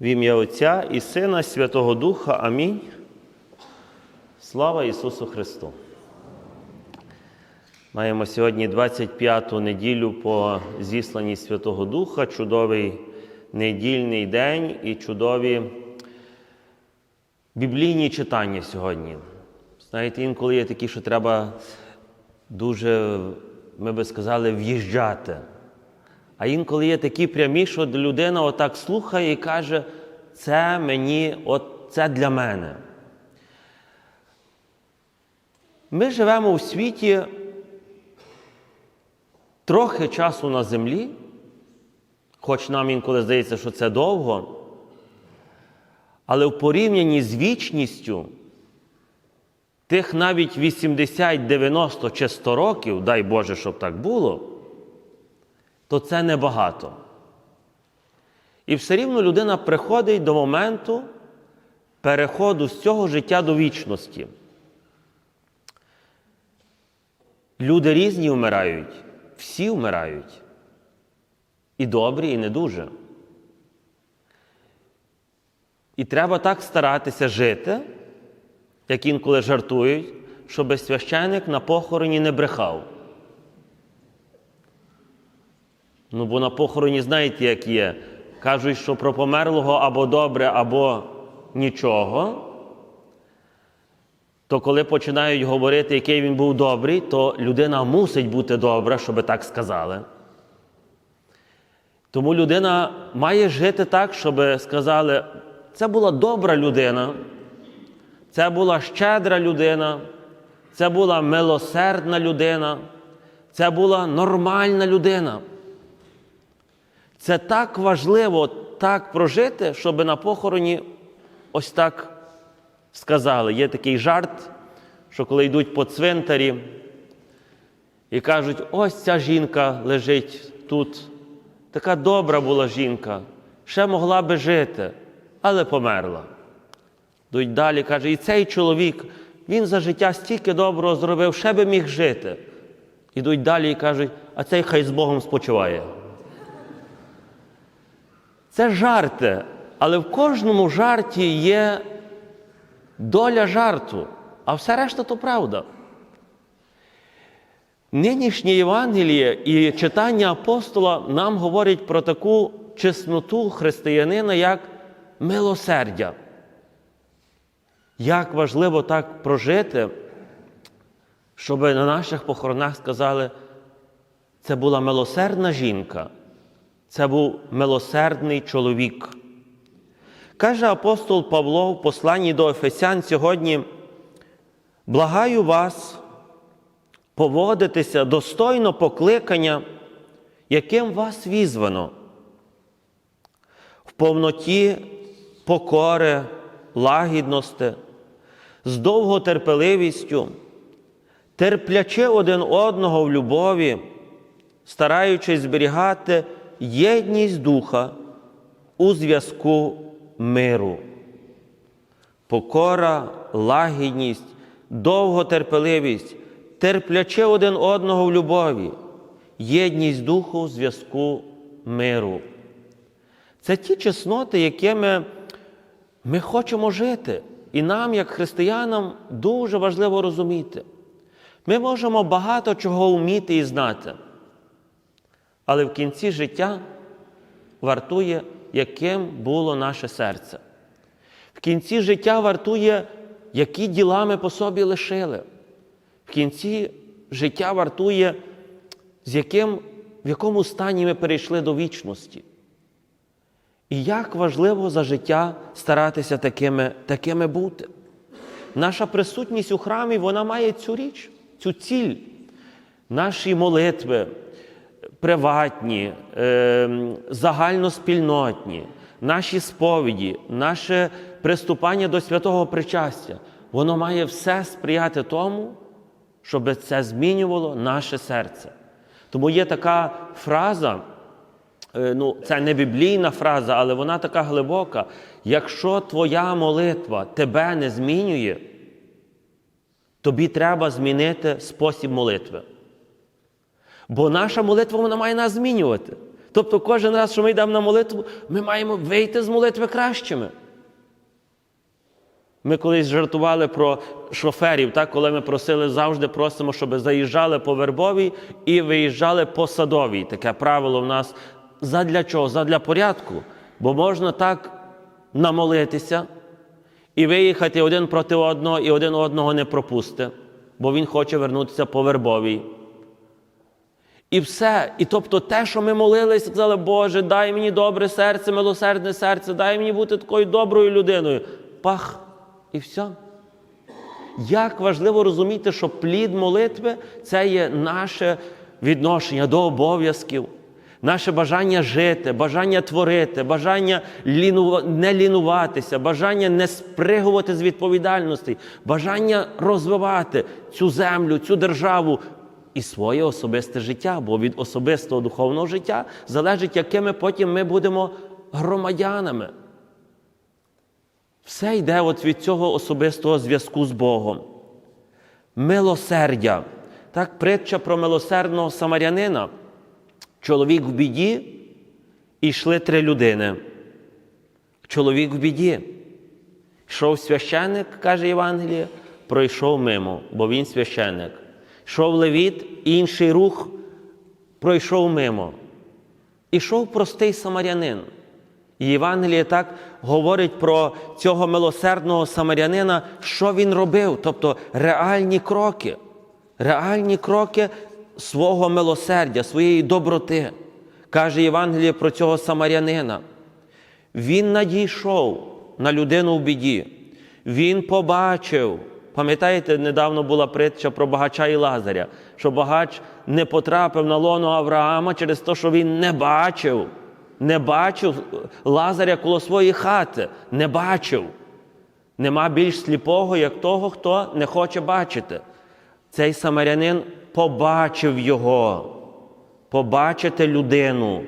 В ім'я Отця і Сина, Святого Духа. Амінь. Слава Ісусу Христу! Маємо сьогодні 25-ту неділю по зісланні Святого Духа, чудовий недільний день і чудові біблійні читання сьогодні. Знаєте, інколи є такі, що треба дуже, ми би сказали, в'їжджати. А інколи є такі прямі, що людина отак слухає і каже, це мені, от це для мене. Ми живемо у світі трохи часу на землі, хоч нам інколи здається, що це довго, але в порівнянні з вічністю тих навіть 80, 90 чи 100 років, дай Боже, щоб так було, то це небагато. І все рівно людина приходить до моменту переходу з цього життя до вічності. Люди різні вмирають, всі вмирають. І добрі, і не дуже. І треба так старатися жити, як інколи жартують, щоб священик на похороні не брехав. Ну, бо на похороні знаєте, як є. Кажуть, що про померлого або добре, або нічого. То коли починають говорити, який він був добрий, то людина мусить бути добра, щоб так сказали. Тому людина має жити так, щоб сказали, це була добра людина, це була щедра людина, це була милосердна людина, це була нормальна людина. Це так важливо так прожити, щоб на похороні ось так сказали. Є такий жарт, що коли йдуть по цвинтарі і кажуть, ось ця жінка лежить тут. Така добра була жінка, ще могла би жити, але померла. Йдуть далі, каже, і цей чоловік, він за життя стільки доброго зробив, ще би міг жити. Ідуть далі і кажуть, а цей хай з Богом спочиває. Це жарти, але в кожному жарті є доля жарту, а все решта то правда. Нинішнє Євангеліє і читання апостола нам говорять про таку чесноту християнина, як милосердя. Як важливо так прожити, щоб на наших похоронах сказали, це була милосердна жінка, це був милосердний чоловік. Каже апостол Павло в посланні до Ефесян сьогодні: благаю вас поводитися достойно покликання, яким вас візвано, в повноті покори, лагідності, з довготерпеливістю, терплячи один одного в любові, стараючись зберігати єдність духа у зв'язку миру. Покора, лагідність, довготерпеливість, терплячи один одного в любові, єдність духу у зв'язку миру. Це ті чесноти, якими ми хочемо жити. І нам, як християнам, дуже важливо розуміти. Ми можемо багато чого вміти і знати, але в кінці життя вартує, яким було наше серце. В кінці життя вартує, які діла ми по собі лишили. В кінці життя вартує, з яким, в якому стані ми перейшли до вічності. І як важливо за життя старатися такими, такими бути. Наша присутність у храмі вона має цю річ, цю ціль. Наші молитви приватні, е, загальноспільнотні, наші сповіді, наше приступання до святого причастя, воно має все сприяти тому, щоб це змінювало наше серце. Тому є така фраза, е, ну, це не біблійна фраза, але вона така глибока. Якщо твоя молитва тебе не змінює, тобі треба змінити спосіб молитви. Бо наша молитва вона має нас змінювати. Тобто кожен раз, що ми йдемо на молитву, ми маємо вийти з молитви кращими. Ми колись жартували про шоферів, так, коли ми просили, завжди просимо, щоб заїжджали по Вербовій і виїжджали по Садовій. Таке правило в нас. Задля чого? Задля порядку. Бо можна так намолитися і виїхати один проти одного, і один одного не пропусти, бо він хоче вернутися по Вербовій. І все. І тобто те, що ми молилися, сказали, Боже, дай мені добре серце, милосердне серце, дай мені бути такою доброю людиною. Пах, і все. Як важливо розуміти, що плід молитви це є наше відношення до обов'язків, наше бажання жити, бажання творити, бажання ліну... не лінуватися, бажання не спригувати з відповідальності, бажання розвивати цю землю, цю державу і своє особисте життя, бо від особистого духовного життя залежить, якими потім ми будемо громадянами. Все йде от від цього особистого зв'язку з Богом. Милосердя. Так, притча про милосердного самарянина. Чоловік в біді і йшли три людини. Чоловік в біді. Йшов священник, каже Євангеліє, пройшов мимо, бо він священник. Йшов левіт, інший рух пройшов мимо. Ішов простий самарянин. І Євангеліє так говорить про цього милосердного самарянина, що він робив, тобто реальні кроки, реальні кроки свого милосердя, своєї доброти. Каже Євангеліє про цього самарянина. Він надійшов на людину в біді. Він побачив. Пам'ятаєте, недавно була притча про багача і Лазаря, що багач не потрапив на лоно Авраама через те, що він не бачив не бачив Лазаря коло своєї хати, не бачив. Нема більш сліпого, як того, хто не хоче бачити. Цей самарянин побачив його, побачити людину.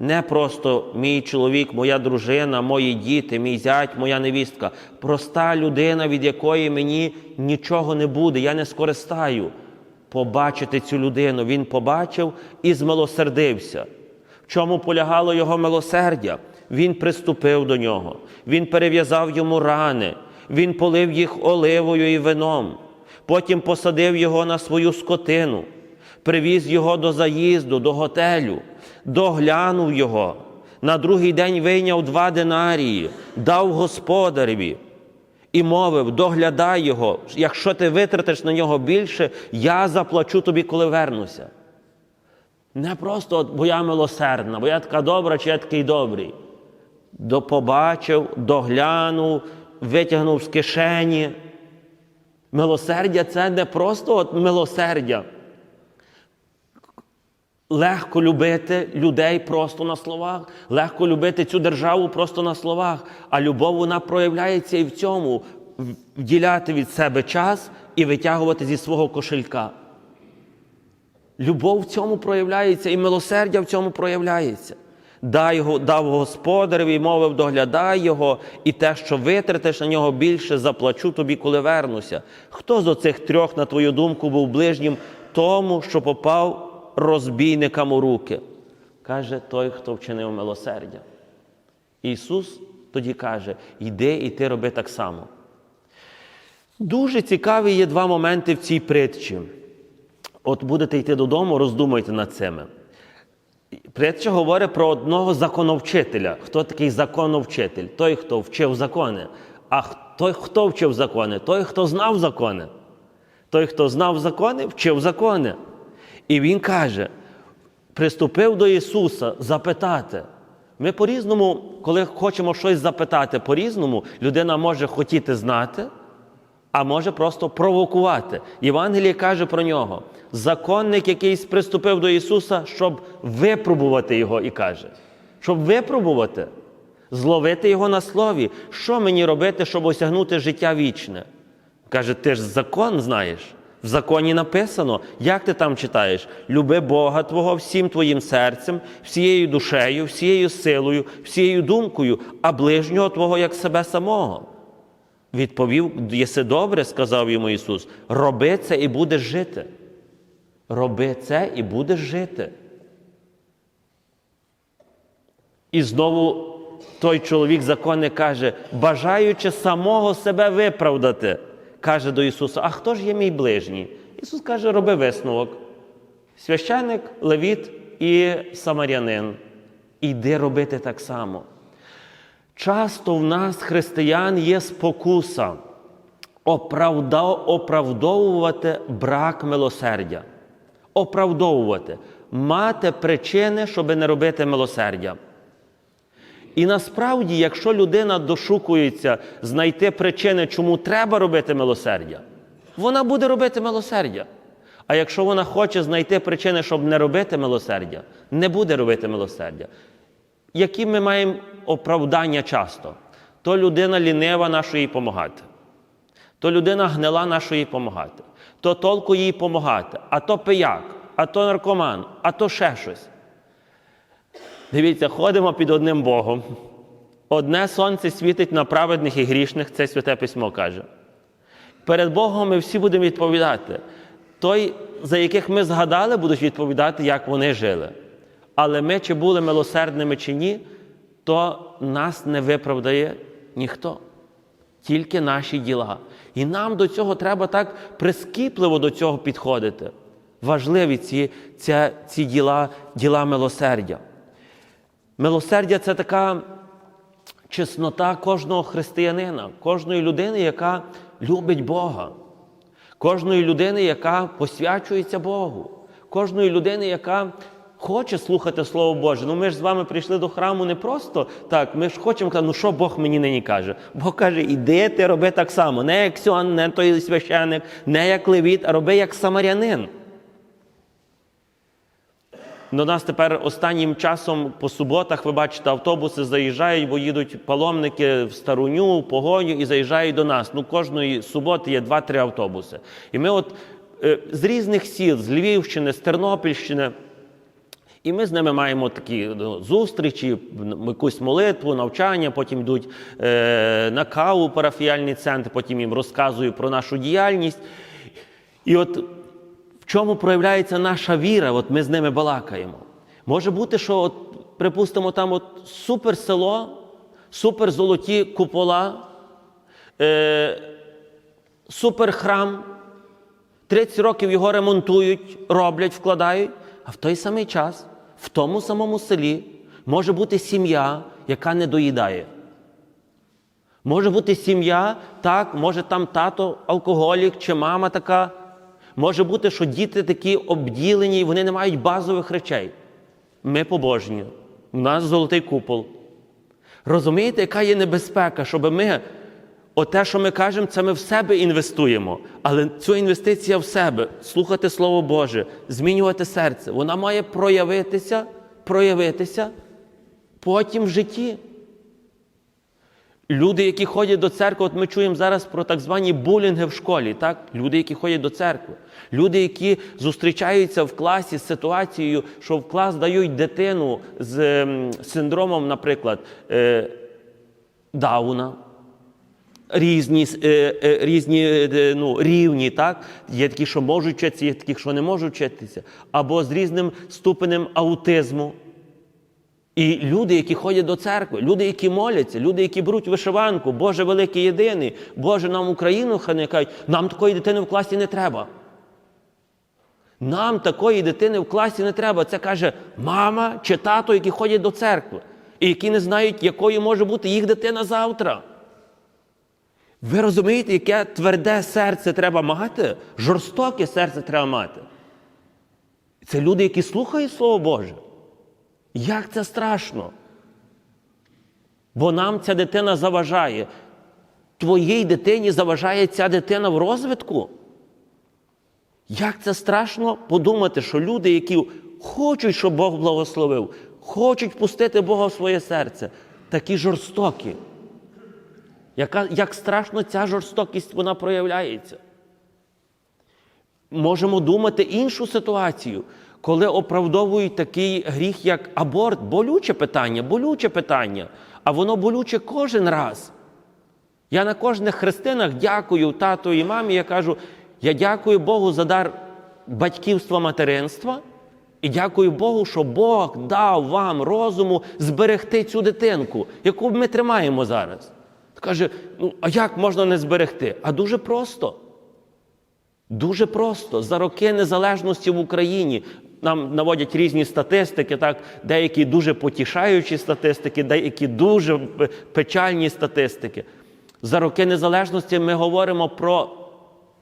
Не просто мій чоловік, моя дружина, мої діти, мій зять, моя невістка. Проста людина, від якої мені нічого не буде, я не скористаю. Побачити цю людину. Він побачив і змилосердився В чому полягало його милосердя. Він приступив до нього, він перев'язав йому рани, він полив їх оливою і вином, потім посадив його на свою скотину, привіз його до заїзду, до готелю, доглянув його. На другий день вийняв два динарії, дав господареві і мовив: доглядай його, якщо ти витратиш на нього більше, я заплачу тобі, коли вернуся. Не просто, бо я милосердна, бо я така добра, чи я такий добрий. До побачив, доглянув, витягнув з кишені. Милосердя це не просто от милосердя. Легко любити людей просто на словах, легко любити цю державу просто на словах. А любов вона проявляється і в цьому вділяти від себе час і витягувати зі свого кошелька. Любов в цьому проявляється, і милосердя в цьому проявляється. Дай, дав господареві мовив, доглядай його, і те, що витратиш на нього більше, заплачу тобі, коли вернуся. Хто з оцих трьох, на твою думку, був ближнім тому, що попав розбійникам у руки? Каже той, хто вчинив милосердя. Ісус тоді каже: йди і ти роби так само. Дуже цікаві є два моменти в цій притчі. От будете йти додому, роздумуйте над цими. Притча говорить про одного законовчителя. Хто такий законовчитель? Той, хто вчив закони. А той, хто вчив закони? Той, хто знав закони. Той, хто знав закони, вчив закони. І він каже: приступив до Ісуса запитати. Ми по-різному, коли хочемо щось запитати по-різному, людина може хотіти знати, а може просто провокувати. Євангеліє каже про нього: законник, який приступив до Ісуса, щоб випробувати Його, і каже, щоб випробувати, зловити Його на слові. Що мені робити, щоб осягнути життя вічне? Каже, ти ж закон знаєш. В законі написано, як ти там читаєш? Люби Бога Твого всім твоїм серцем, всією душею, всією силою, всією думкою, а ближнього Твого як себе самого. Відповів, єси добре, сказав йому Ісус, роби це і будеш жити. Роби це і будеш жити. І знову той чоловік законник каже, бажаючи самого себе виправдати, каже до Ісуса: А хто ж є мій ближній? Ісус каже, роби висновок. Священник, левіт і самарянин. Іди робити так само. Часто в нас, християн, є спокуса оправдовувати брак милосердя. Оправдовувати, мати причини, щоб не робити милосердя. І насправді, якщо людина дошукується знайти причини, чому треба робити милосердя, вона буде робити милосердя. А якщо вона хоче знайти причини, щоб не робити милосердя, не буде робити милосердя. Які ми маємо оправдання часто? То людина лінива, на що їй помагати. То людина гнила, на що їй помагати. То толку їй помагати, а то пияк, а то наркоман, а то ще щось. Дивіться, ходимо під одним Богом. Одне сонце світить на праведних і грішних, це святе письмо каже. Перед Богом ми всі будемо відповідати. Той, за яких ми згадали, будуть відповідати, як вони жили. Але ми, чи були милосердними, чи ні, то нас не виправдає ніхто. Тільки наші діла. І нам до цього треба так прискіпливо до цього підходити. Важливі ці, ці, ці діла, діла милосердя. Милосердя це така чеснота кожного християнина, кожної людини, яка любить Бога, кожної людини, яка посвячується Богу, кожної людини, яка хоче слухати Слово Боже. Ну ми ж з вами прийшли до храму не просто так. Ми ж хочемо казати, ну що Бог мені нині каже? Бог каже, іди ти роби так само, не як Сіон, не той священик, не як левіт, а роби як самарянин. До нас тепер останнім часом по суботах, ви бачите, автобуси заїжджають, бо їдуть паломники в Старуню, в погоню і заїжджають до нас. Ну, кожної суботи є 2-3 автобуси. І ми от е, з різних сіл, з Львівщини, з Тернопільщини. І ми з ними маємо такі ну, зустрічі, якусь молитву, навчання, потім йдуть е, на каву парафіяльний центр, потім їм розказую про нашу діяльність. І от чому проявляється наша віра, от ми з ними балакаємо. Може бути, що, от, припустимо, там от супер село, супер купола, е, супер храм, 30 років його ремонтують, роблять, вкладають, а в той самий час, в тому самому селі може бути сім'я, яка не доїдає. Може бути сім'я, так, може там тато алкоголік чи мама така. Може бути, що діти такі обділені, і вони не мають базових речей. Ми побожні, у нас золотий купол. Розумієте, яка є небезпека, щоб ми, оте, що ми кажемо, це ми в себе інвестуємо. Але ця інвестиція в себе, слухати Слово Боже, змінювати серце, вона має проявитися, проявитися потім в житті. Люди, які ходять до церкви, от ми чуємо зараз про так звані булінги в школі, так? Люди, які ходять до церкви, люди, які зустрічаються в класі з ситуацією, що в клас дають дитину з ем, синдромом, наприклад, е, Дауна. Різні, е, е, різні ну, рівні, так? Є такі, що можуть вчитися, є такі, що не можуть вчитися, або з різним ступенем аутизму. І люди, які ходять до церкви, люди, які моляться, люди, які беруть вишиванку, Боже великий єдиний, Боже нам Україну храни, кажуть, нам такої дитини в класі не треба. Нам такої дитини в класі не треба. Це каже мама чи тато, які ходять до церкви, і які не знають, якою може бути їх дитина завтра. Ви розумієте, яке тверде серце треба мати, жорстоке серце треба мати. Це люди, які слухають Слово Боже. Як це страшно? Бо нам ця дитина заважає. Твоїй дитині заважає ця дитина в розвитку. Як це страшно подумати, що люди, які хочуть, щоб Бог благословив, хочуть пустити Бога в своє серце, такі жорстокі. Яка, як страшно ця жорстокість вона проявляється. Можемо думати іншу ситуацію, коли оправдовують такий гріх, як аборт, болюче питання, болюче питання, а воно болюче кожен раз. Я на кожних хрестинах дякую тату і мамі. Я кажу, я дякую Богу за дар батьківства материнства, І дякую Богу, що Бог дав вам розуму зберегти цю дитинку, яку ми тримаємо зараз. Каже, ну а як можна не зберегти? А дуже просто. Дуже просто. За роки незалежності в Україні нам наводять різні статистики, так, деякі дуже потішаючі статистики, деякі дуже печальні статистики. За роки незалежності ми говоримо про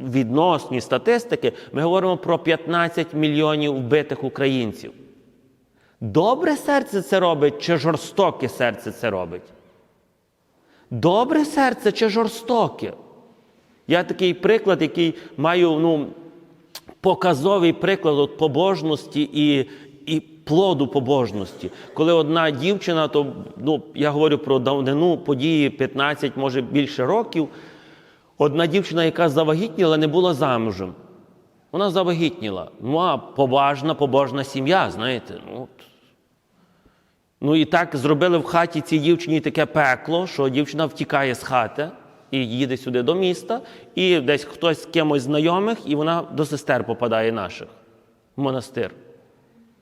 відносні статистики, ми говоримо про 15 мільйонів вбитих українців. Добре серце це робить, чи жорстоке серце це робить? Добре серце чи жорстоке? Я такий приклад, який маю ну, показовий приклад от побожності і і плоду побожності. Коли одна дівчина, то ну, я говорю про давнину події 15, може більше років. Одна дівчина, яка завагітніла, не була замужем. Вона завагітніла. Ну, а поважна, побожна сім'я, знаєте. Ну, ну і так зробили в хаті цій дівчині таке пекло, що дівчина втікає з хати і їде сюди до міста, і десь хтось з кимось знайомих, і вона до сестер попадає наших в монастир,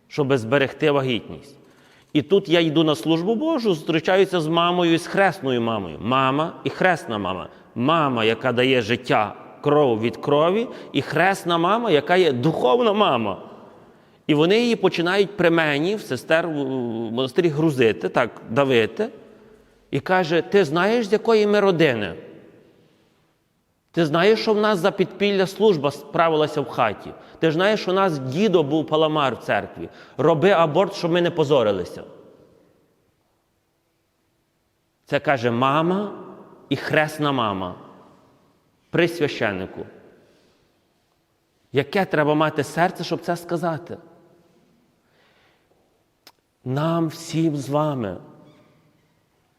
щоб зберегти вагітність. І тут я йду на службу Божу, зустрічаюся з мамою і з хресною мамою. Мама і хресна мама. Мама, яка дає життя кров від крові, і хресна мама, яка є духовна мама. І вони її починають при мені в сестер в монастирі грузити, так, давити. І каже: Ти знаєш, з якої ми родини? Ти знаєш, що в нас за підпілля служба справилася в хаті. Ти знаєш, що у нас дідо був паламар в церкві. Роби аборт, щоб ми не позорилися. Це каже мама і хресна мама при священнику. Яке треба мати серце, щоб це сказати? Нам всім з вами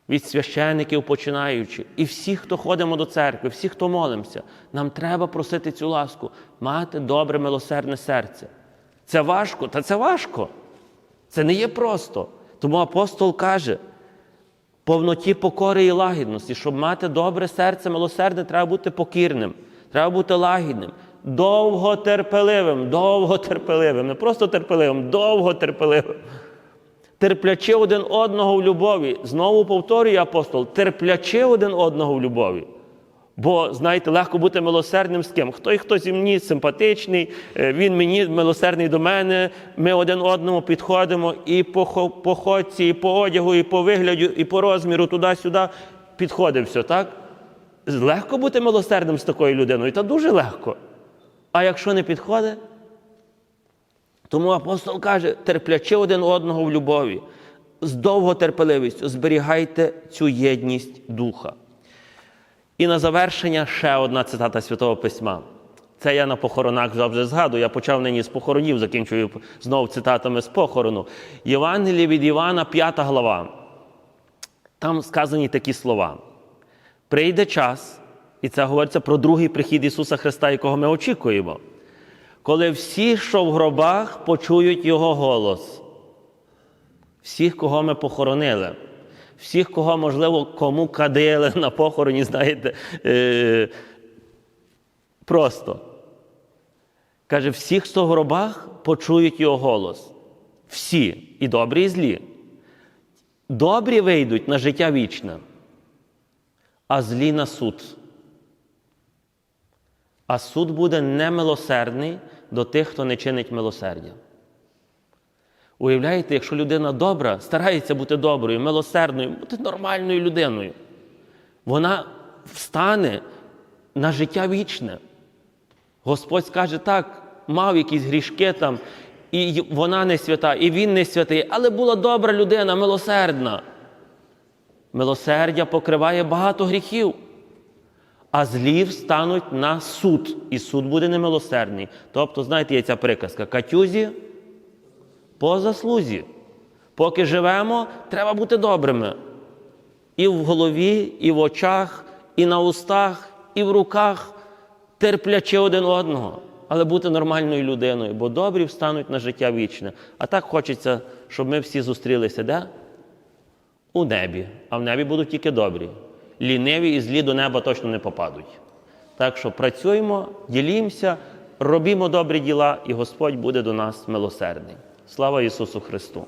від священиків починаючи, і всі, хто ходимо до церкви, всі, хто молимося, нам треба просити цю ласку, мати добре милосердне серце. Це важко, та це важко. Це не є просто. Тому апостол каже: повноті покори і лагідності, щоб мати добре серце, милосердне, треба бути покірним, треба бути лагідним, довготерпеливим, довготерпеливим, не просто терпеливим, довготерпеливим терплячи один одного в любові. Знову повторює апостол, терплячи один одного в любові. Бо, знаєте, легко бути милосердним з ким. Хто і хто зі мені симпатичний, е, він мені милосердний до мене, ми один одному підходимо і по походці, і по одягу, і по вигляду, і по розміру, туди-сюди підходить все, так? Легко бути милосердним з такою людиною, та дуже легко. А якщо не підходить, тому апостол каже, терплячи один одного в любові, з довготерпеливістю зберігайте цю єдність духа. І на завершення ще одна цитата Святого Письма. Це я на похоронах завжди згадую. Я почав нині з похоронів, закінчую знову цитатами з похорону. Євангеліє від Івана, 5 глава. Там сказані такі слова. Прийде час, і це говориться про другий прихід Ісуса Христа, якого ми очікуємо коли всі, що в гробах, почують Його голос, всіх, кого ми похоронили, всіх, кого, можливо, кому кадили на похороні, знаєте, е, просто. Каже, всіх, хто в гробах, почують його голос. Всі, і добрі, і злі. Добрі вийдуть на життя вічне, а злі на суд. А суд буде немилосердний до тих, хто не чинить милосердя. Уявляєте, якщо людина добра, старається бути доброю, милосердною, бути нормальною людиною, вона встане на життя вічне. Господь скаже так, мав якісь грішки там, і вона не свята, і він не святий, але була добра людина, милосердна. Милосердя покриває багато гріхів а злі встануть на суд, і суд буде немилосердний. Тобто, знаєте, є ця приказка Катюзі по заслузі. Поки живемо, треба бути добрими. І в голові, і в очах, і на устах, і в руках, терплячи один одного, але бути нормальною людиною, бо добрі встануть на життя вічне. А так хочеться, щоб ми всі зустрілися де? У небі. А в небі будуть тільки добрі ліниві і злі до неба точно не попадуть. Так що працюємо, ділімося, робімо добрі діла, і Господь буде до нас милосердний. Слава Ісусу Христу!